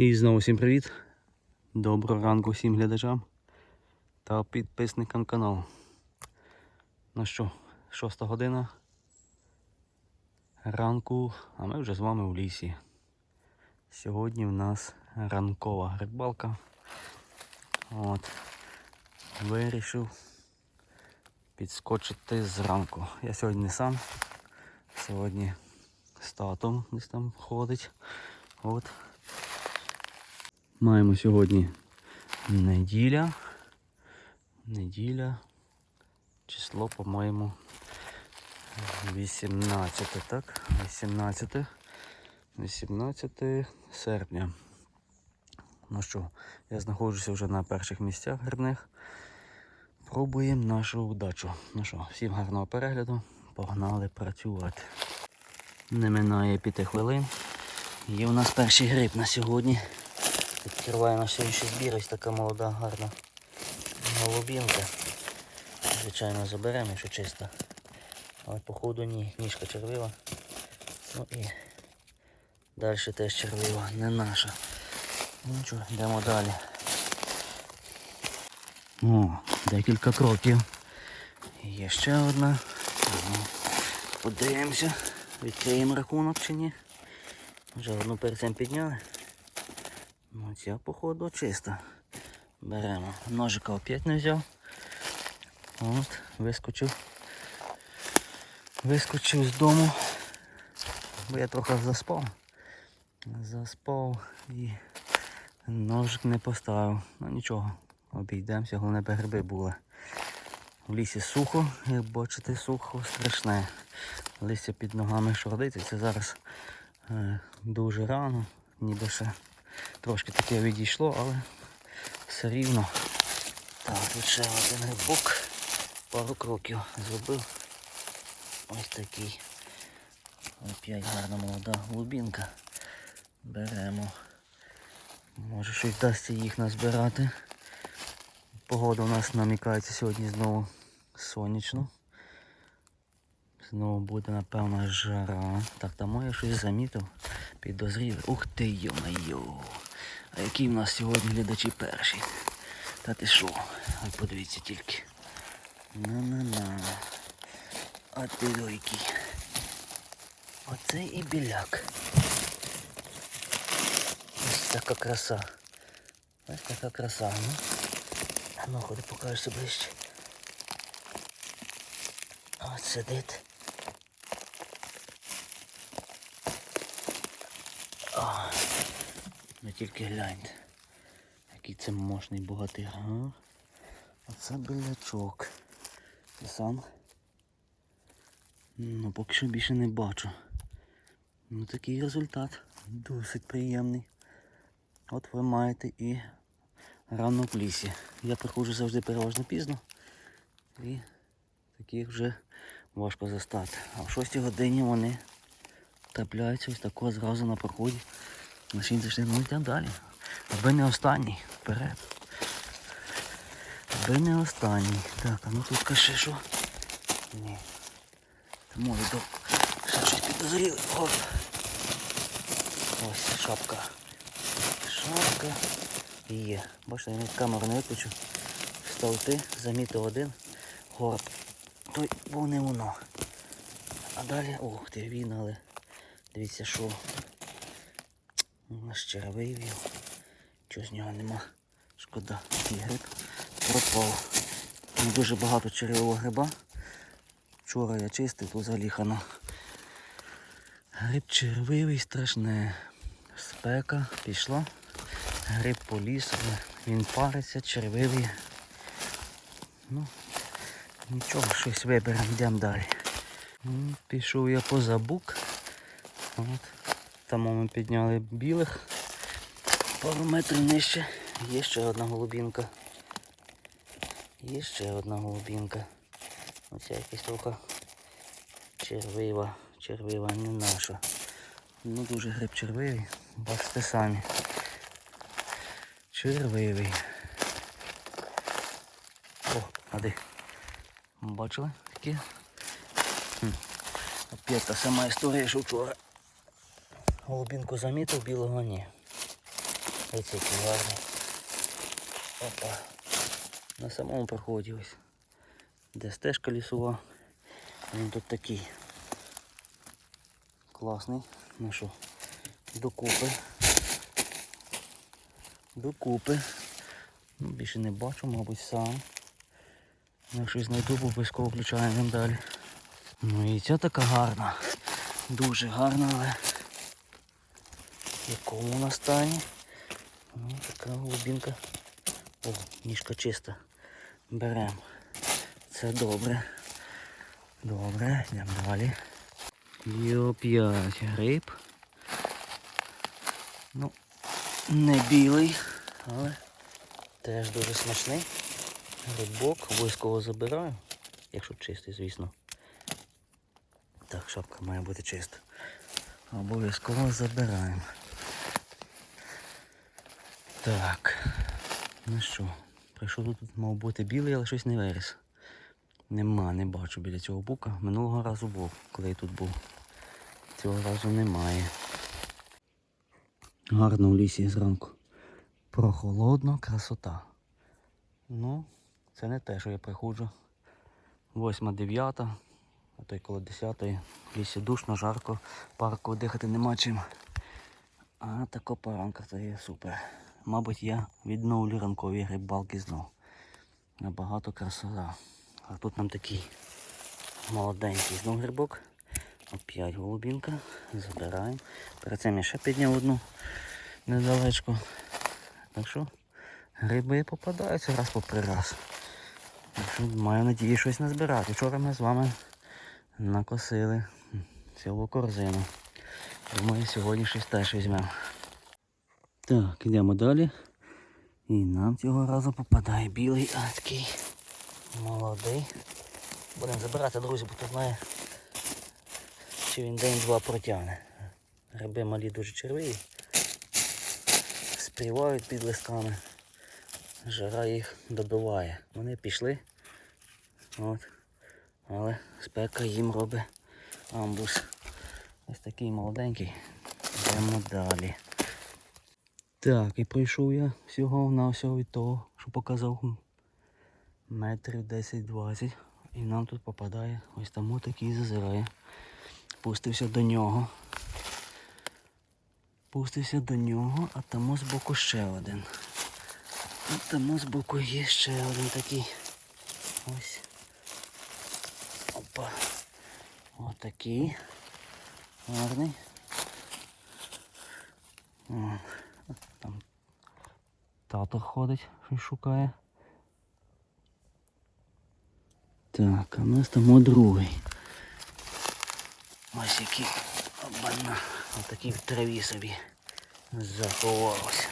І знову всім привіт. Доброго ранку всім глядачам та підписникам каналу. Ну що, шоста година ранку, а ми вже з вами у лісі. Сьогодні в нас ранкова рибалка. От. Вирішив підскочити зранку. Я сьогодні не сам. Сьогодні з татом десь там ходить. От. Маємо сьогодні неділя. Неділя. Число, по-моєму, 18, так? 18. 18 серпня. Ну що, я знаходжуся вже на перших місцях грибних. Пробуємо нашу удачу. Ну що, всім гарного перегляду. Погнали працювати. Не минає п'яти хвилин. Є у нас перший гриб на сьогодні. Відкриває наш сьогоднішній збір, ось така молода, гарна голубінка. Звичайно, заберемо, якщо чисто. Але походу ні, ніжка червива. Ну і далі теж червива, не наша. Ну нічого, йдемо далі. О, декілька кроків. Є ще одна. Подивимося, відкриємо рахунок чи ні. Вже одну перцем підняли. Ну, ця, походу, чиста. Беремо. Ножика опять не взяв. От, вискочив. Вискочив з дому. Бо я трохи заспав. Заспав і ножик не поставив. Ну нічого, обійдемося, головне би гриби були. В лісі сухо, як бачите, сухо страшне. Листя під ногами шордиться. Це зараз е, дуже рано, ніби ще трошки таке відійшло, але все рівно. Так, тут ще один грибок. Пару кроків зробив. Ось такий. Опять гарна молода глубинка. Беремо. Може щось вдасться їх назбирати. Погода у нас намікається сьогодні знову сонячно. Знову буде, напевно, жара. Так, там я щось замітив. Підозрів. Ух ти, йо-майо. А які в нас сьогодні глядачі перші? Та ти що? Ой, подивіться тільки. На-на-на. А ти який. Оце і біляк. Ось така краса. Ось така краса. Ну, а ну ходи покажешся ближче. От сидить. Ви тільки гляньте. Який це мощний богатир. А? Оце білячок. Ти сам? Ну, поки що більше не бачу. Ну такий результат. Досить приємний. От ви маєте і рано в лісі. Я приходжу завжди переважно пізно. І таких вже важко застати. А в 6 годині вони трапляються ось такого зразу на проході. Машин зайшли, ну йдемо далі. Аби не останній. Вперед. Аби не останній. Так, а ну тут каше що? Ні. Та може до ще щось підозріли. Оп. Ось шапка. Шапка. І є. Бачите, я камеру не виключу. Стовти, замітив один. Горб. Той був не воно. А далі, ох ти, він, але дивіться, що у нас червивий вів. Чого з нього нема. Шкода, такий гриб пропав. Не дуже багато червивого гриба. Вчора я чистив, тут заліхано. Гриб червивий, страшне. Спека пішла. Гриб поліз, він париться, червивий. Ну, нічого, щось виберемо, йдемо далі. Пішов я поза бук. От. Там ми підняли білих. Пару метрів нижче. Є ще одна голубінка. Є ще одна голубінка. Оця якась трохи червива. Червива не наша. Ну дуже гриб червивий. Бачите самі. Червивий. О, а де? Бачили такі? Опять та сама історія, що вчора. Голубінку замітив, білого ні. Ось який гарний. Опа. На самому проході ось. Де стежка лісова. Він тут такий. Класний. Ну що, докупи. Докупи. Ну, більше не бачу, мабуть, сам. Якщо знайду, обов'язково включаємо далі. Ну і ця така гарна. Дуже гарна, але в якому вона стані. Ну, така голубінка. О, ніжка чиста. Беремо. Це добре. Добре, йдемо далі. І оп'ять гриб. Ну, не білий, але теж дуже смачний. Грибок обов'язково забираю, якщо чистий, звісно. Так, шапка має бути чиста. Обов'язково забираємо. Так. Ну що, прийшов тут, мав бути білий, але щось не виріс. Нема, не бачу біля цього бука. Минулого разу був, коли я тут був. Цього разу немає. Гарно в лісі зранку. Прохолодно, красота. Ну, це не те, що я приходжу. Восьма, дев'ята, а то й коло десятої. В лісі душно, жарко, парку дихати нема чим. А така поранка це є супер. Мабуть, я відновлю ранкові рибалки знов. Набагато красота. А тут нам такий молоденький знов грибок. Оп'ять голубінка. Забираємо. Перед цим я ще підняв одну недалечко. Так що гриби попадаються раз попри раз. Маю надію щось назбирати. Вчора ми з вами накосили цілу корзину. Думаю, сьогодні щось теж візьмемо. Так, йдемо далі. І нам цього разу попадає білий а такий молодий. Будемо забирати, друзі, бо хто знає, чи він день-два протягне. Гриби малі дуже червиві. Співають під листками. Жара їх добиває. Вони пішли. От. Але спека їм робить амбус. Ось такий молоденький. Йдемо далі. Так, і пройшов я всього на всього від того, що показав метрів 10-20. І нам тут попадає ось там такий зазирає. Пустився до нього. Пустився до нього, а там з боку ще один. І там з боку є ще один такий. Ось. Опа. Отакий. Гарний. О, там тато ходить, щось шукає. Так, а в нас там другий. Ось який обана. Отакий в траві собі заховався.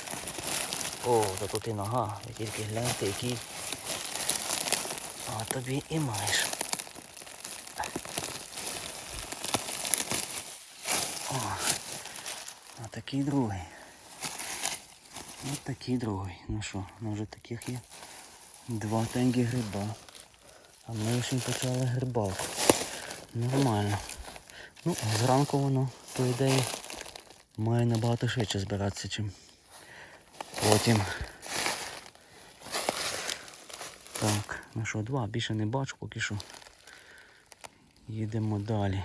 О, та тут і нога. Ви тільки гляньте, який. А тобі і маєш. О, а такий другий. Ось такий другий. Ну що, ну вже таких є два тенгі гриба. А ми ще почали грибалку. Нормально. Ну, зранку воно, по ідеї, має набагато швидше збиратися, чим потім. Так, ну що, два, більше не бачу, поки що. Їдемо далі.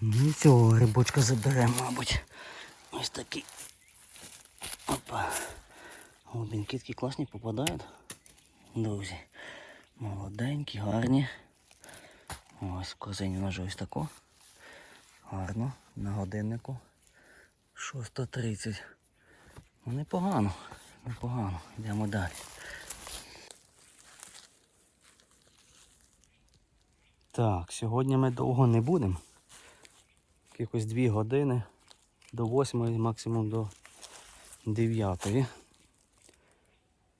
Ну і цього грибочка заберемо, мабуть. Ось такий. Опа. Голубінки такі класні попадають. Друзі. Молоденькі, гарні. Ось в корзині ножа ось тако. Гарно. На годиннику. 6.30. Ну непогано. Непогано. Йдемо далі. Так, сьогодні ми довго не будемо. Якихось 2 години до 8, максимум до 9.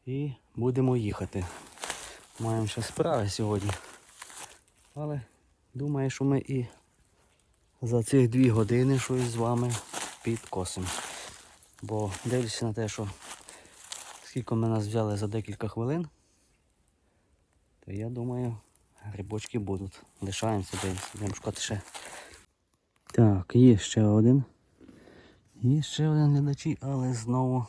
І будемо їхати. Маємо ще справи сьогодні. Але думаю, що ми і за цих 2 години щось з вами підкосимо. Бо дивлюся на те, що скільки ми нас взяли за декілька хвилин, то я думаю, грибочки будуть. Лишаємося, дивимося, будемо шукати ще. Так, є ще один. І ще один глядачі, але знову.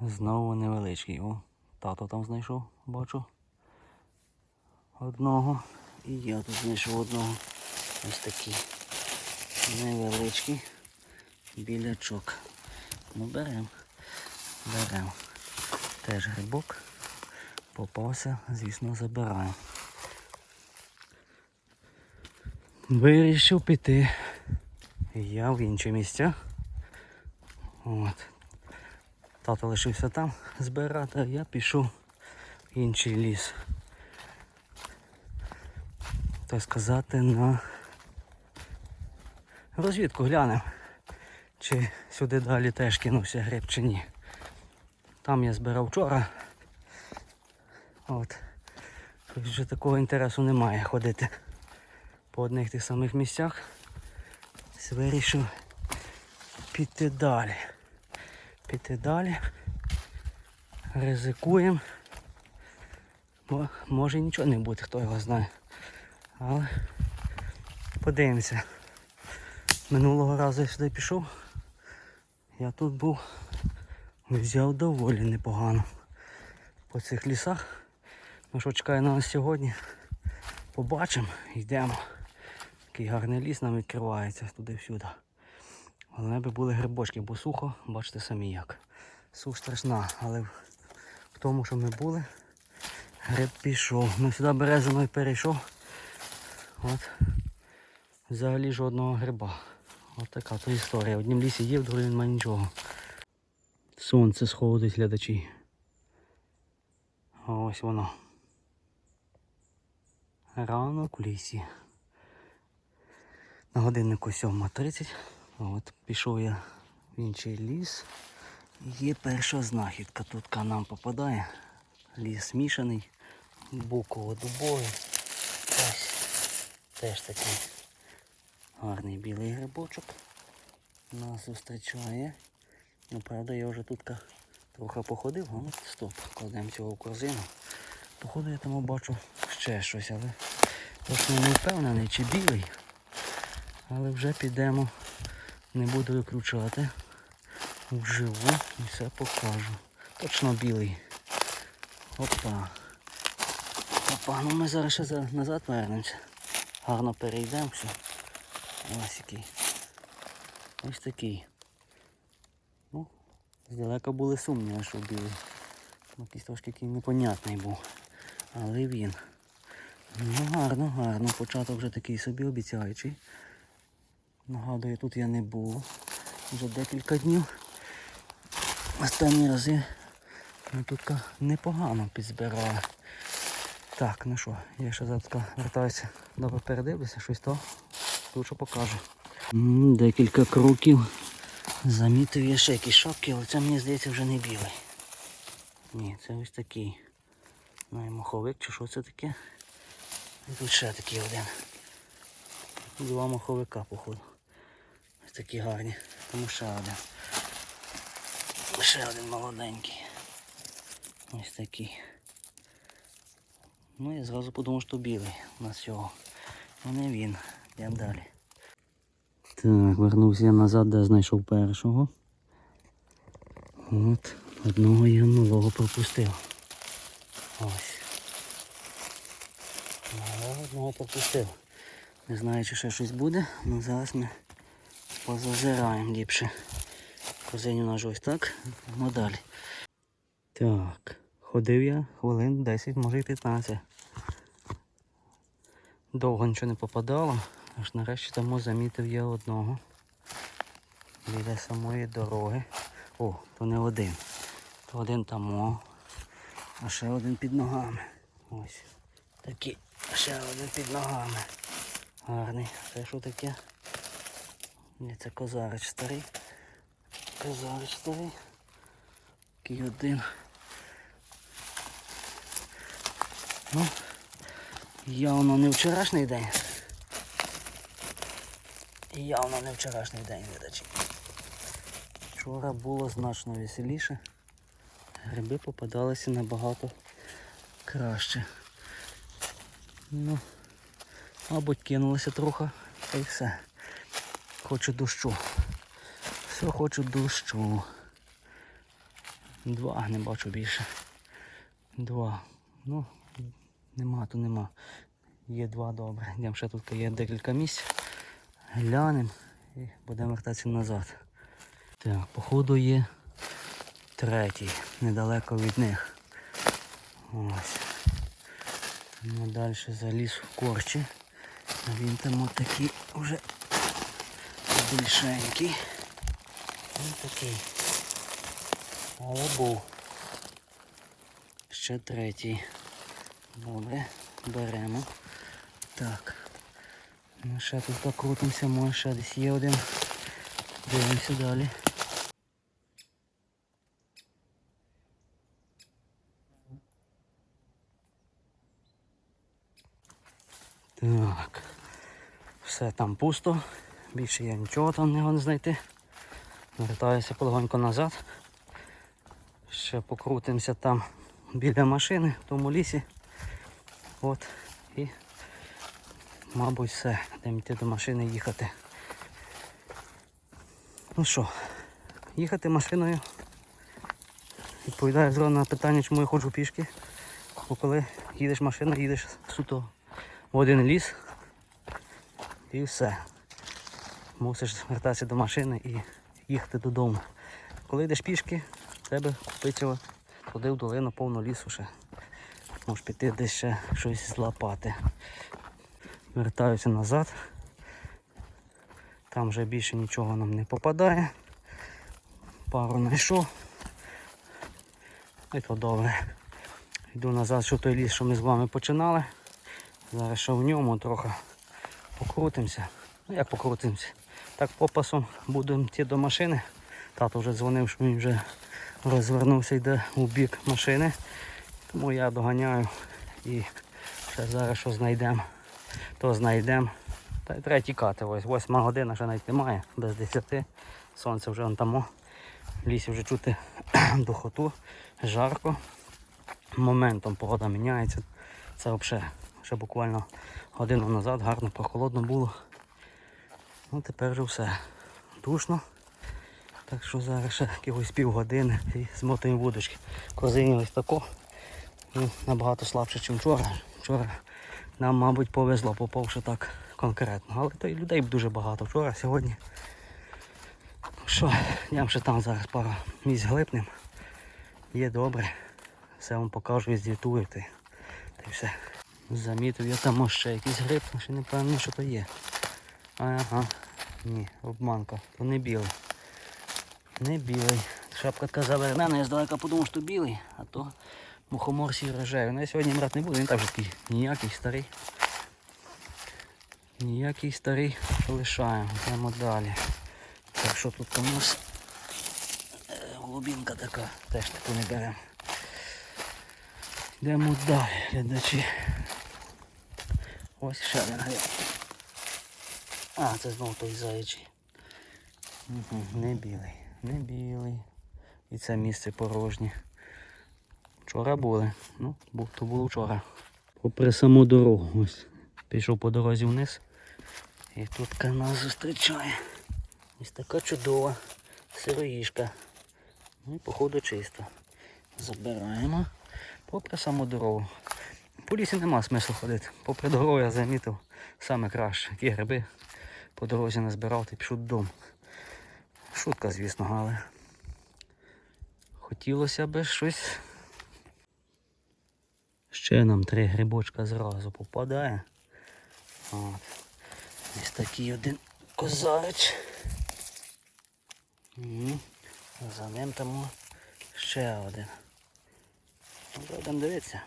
Знову невеличкий. О, тато там знайшов, бачу. Одного. І я тут знайшов одного. Ось такий невеличкий білячок. Ну берем. Берем. Теж грибок. Попався, звісно, забираємо. Вирішив піти я в інші місця. От. Тато лишився там збирати, а я пішов в інший ліс. Так сказати, на розвідку глянемо, чи сюди далі теж кинувся гриб чи ні. Там я збирав вчора. От. Вже такого інтересу немає ходити по одних тих самих місцях. Вирішив піти далі. Піти далі. Ризикуємо. Бо може нічого не бути, хто його знає. Але подивимося. Минулого разу я сюди пішов. Я тут був, взяв доволі непогано по цих лісах. Ну що чекає на нас сьогодні? Побачимо, йдемо. Такий гарний ліс нам відкривається туди-всюди. Головне би були грибочки, бо сухо, бачите самі як. Суш страшна, але в тому, що ми були, гриб пішов. Ну сюди березиною перейшов. От. Взагалі жодного гриба. От така то історія. В однім лісі є, в другому немає нічого. Сонце сходить глядачі. Ось воно. Ранок в лісі. На годиннику 7.30. От пішов я в інший ліс. Є перша знахідка. Тут нам попадає. Ліс мішаний. Буково-дубовий. Ось теж такий гарний білий грибочок. Нас зустрічає. Ну, правда, я вже тут трохи походив, ну стоп, кладемо цього в корзину. Походу я там бачу ще щось, але точно не впевнений, чи білий. Але вже підемо, не буду виключати. Вживу і все покажу. Точно білий. Опа. Опа, ну ми зараз ще назад вернемося. Гарно перейдемо. Ось який. Ось такий. Ну, здалека були сумніви, що білий. Ну, Якийсь трошки такий непонятний був. Але він. Ну гарно, гарно. Початок вже такий собі обіцяючий. Нагадую, тут я не був. Вже декілька днів. Останні рази ми тут непогано підзбирали. Так, ну що, я ще зараз вертаюся, добре передивлюся, щось то тут що покажу. Декілька кроків. Замітив я ще якісь шапки, але це мені здається вже не білий. Ні, це ось такий. Ну і маховик чи що це таке? І тут ще такий один. Два маховика, походу. Такі гарні. Тому ще один. Ще один молоденький. Ось такий. Ну я зразу подумав, що білий у нас його. Ну не він. Йдемо далі. Так, вернувся я назад, де знайшов першого. От, одного я нового пропустив. Ось. Одного пропустив. Не знаю, чи ще щось буде, але зараз ми позазираємо ліпше. Козинь у ось так, ну далі. Так, ходив я хвилин 10, може і 15. Довго нічого не попадало, аж нарешті тому замітив я одного. Біля самої дороги. О, то не один. То один там, о, а ще один під ногами. Ось. Такий, ще один під ногами. Гарний. Це що таке? Ні, це козарич старий. Козарич старий. Такий один. Ну, явно не вчорашній день. Явно не вчорашній день, глядачі. Вчора було значно веселіше. Гриби попадалися набагато краще. Ну, мабуть, кинулося трохи й все. Хочу дощу. Все хочу дощу. Два, не бачу більше. Два. Ну, нема, то нема. Є два добре. Йдемо ще тут є декілька місць. Глянемо і будемо вертатися назад. Так, походу є третій, недалеко від них. Ось. Ну, далі заліз в корчі. Він там отакий вже більшенький. Ось такий. Але був. Ще третій. Добре, беремо. Так. Ну ще тут покрутимося, може ще десь є один. Дивимося далі. Так. Все там пусто. Більше я нічого там не можу знайти. Вертаюся полегонько назад. Ще покрутимося там біля машини, в тому лісі. От. І мабуть все. Будемо йти до машини їхати. Ну що, їхати машиною. Відповідаю зразу на питання, чому я ходжу пішки. Бо коли їдеш машиною, їдеш суто в один ліс і все. Мусиш вертатися до машини і їхати додому. Коли йдеш пішки, тебе купиться туди в долину повно лісу ще. Можеш піти десь ще щось злапати. Вертаюся назад. Там вже більше нічого нам не попадає. Пару знайшов. І то добре. Йду назад, що той ліс, що ми з вами починали. Зараз ще в ньому трохи покрутимося. Ну як покрутимося? Так попасом будемо йти до машини. Тато вже дзвонив, що він вже розвернувся йде у бік машини. Тому я доганяю і ще зараз що знайдемо, то знайдемо. Та й треба тікати. Ось восьма година ще навіть немає, без 10. Сонце вже там. В лісі вже чути духоту, жарко. Моментом погода міняється. Це взагалі ще буквально годину назад гарно прохолодно було. Ну тепер вже все. Душно. Так що зараз ще якихось півгодини і змотуємо вудочки. Корзині ось тако. Ну, набагато слабше, ніж вчора. Вчора нам, мабуть, повезло, попавши так конкретно. Але то і людей дуже багато вчора, сьогодні. Що, я ще там зараз пару місць глипнем. Є добре. Все вам покажу і звітую. Та й все. Замітив я там ще якийсь гриб, ще не певний, що то є. Ага. Ні, обманка. То не білий. Не білий. Шапка така завернена, я здалека подумав, що білий, а то мухомор сій рожевий. Ну я сьогодні брати не буду, він також такий ніякий старий. Ніякий старий лишаємо. Йдемо далі. Так що тут у нас е, голубінка така, теж таку не беремо. Йдемо далі, глядачі. Ось ще один гриб. А, це знову той заячий. Не білий, не білий. І це місце порожнє. Вчора були. Ну, то було вчора. Попри саму дорогу. Ось. Пішов по дорозі вниз. І тут нас зустрічає. Ось така чудова сироїшка. Ну і походу чисто. Забираємо. Попри саму дорогу. По лісі нема смислу ходити. Попри дорогу я замітив саме краще. Ті гриби по дорозі назбирав та пішов додому. Шутка, звісно, але хотілося б щось. Ще нам три грибочка зразу попадає. От. Ось такий один козач. За ним там ще один. Будемо дивитися,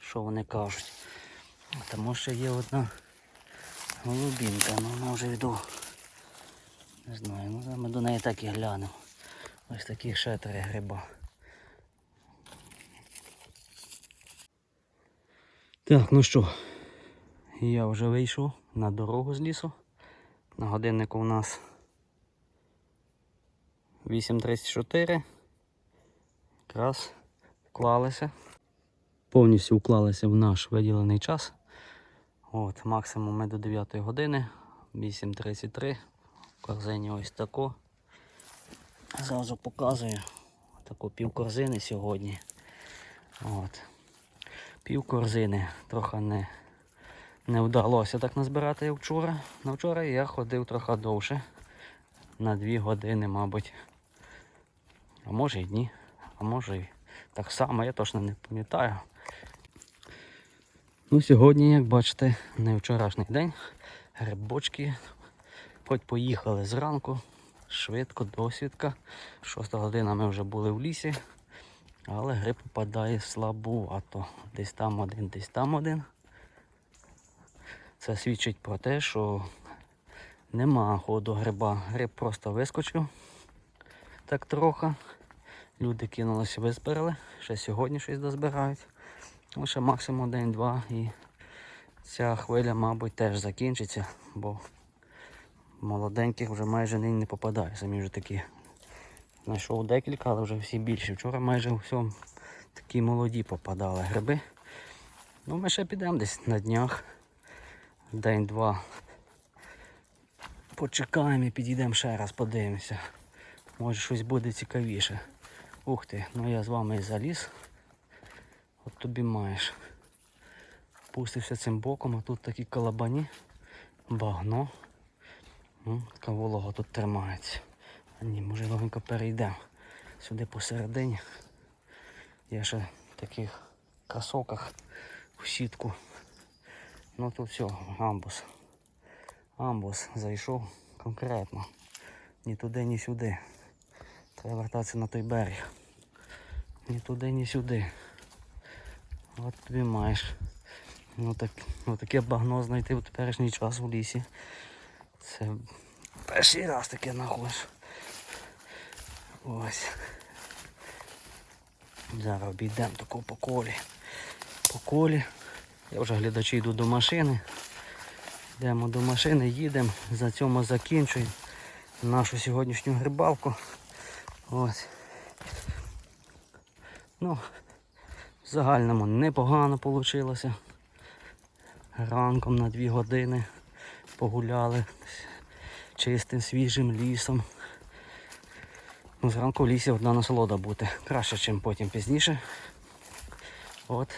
що вони кажуть. Тому що є одна голубінка, ну вона вже йду. Не знаю, ну ми до неї так і глянемо. Ось такі ще гриба. Так, ну що, я вже вийшов на дорогу з лісу. На годиннику у нас 8.34. Якраз вклалися. Повністю вклалися в наш виділений час. От, максимум ми до 9 години. 8.33. В корзині ось тако. Зразу показую таку півкорзини сьогодні. От. Півкорзини трохи не, не вдалося так назбирати як вчора. На вчора я ходив трохи довше. На дві години, мабуть. А може і дні, а може і так само, я точно не пам'ятаю. Ну, сьогодні, як бачите, не вчорашній день. Грибочки. Хоч поїхали зранку, швидко, досвідка. Шоста година ми вже були в лісі, але гриб попадає слабувато. Десь там один, десь там один. Це свідчить про те, що нема ходу гриба. Гриб просто вискочив так трохи. Люди кинулися, визбирали, ще сьогодні щось дозбирають. Лише максимум день-два і ця хвиля, мабуть, теж закінчиться, бо молоденьких вже майже нині не попадає. Самі вже такі. Знайшов декілька, але вже всі більші. Вчора майже у всьому такі молоді попадали гриби. Ну, ми ще підемо десь на днях. День-два. Почекаємо і підійдемо ще раз, подивимося. Може щось буде цікавіше. Ух ти, ну я з вами і заліз. Тобі маєш. Пустився цим боком, а тут такі колобані, багно. Ну, така волога тут тримається. А ні, може легенько перейдемо. Сюди посередині. Я ще в таких кросовках в сітку. Ну тут все, амбус. Амбус зайшов конкретно. Ні туди, ні сюди. Треба вертатися на той берег. Ні туди, ні сюди. От тобі маєш. Ну, так, ну таке багно знайти в теперішній час у лісі. Це перший раз таке знаходиш. Ось. Зараз обійдемо таку по колі. По колі. Я вже глядачі йду до машини. Йдемо до машини, їдемо, за цьому закінчуємо нашу сьогоднішню грибалку. Ось. Ну, в загальному непогано вийшло. Ранком на дві години погуляли чистим свіжим лісом. Ну, зранку в лісі одна насолода бути. Краще, ніж потім пізніше. От.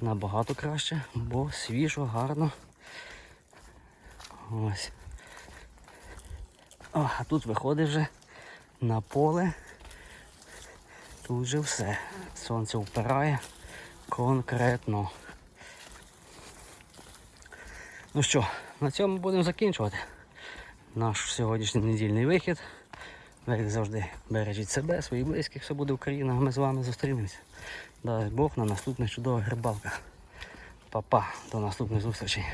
Набагато краще, бо свіжо, гарно. Ось. О, а тут виходить вже на поле. Тут вже все. Сонце впирає конкретно. Ну що, на цьому будемо закінчувати наш сьогоднішній недільний вихід. Ви, як завжди, бережіть себе, своїх близьких, все буде Україна, ми з вами зустрінемося. Дай Бог на наступних чудових рибалках. Па-па, до наступних зустрічей.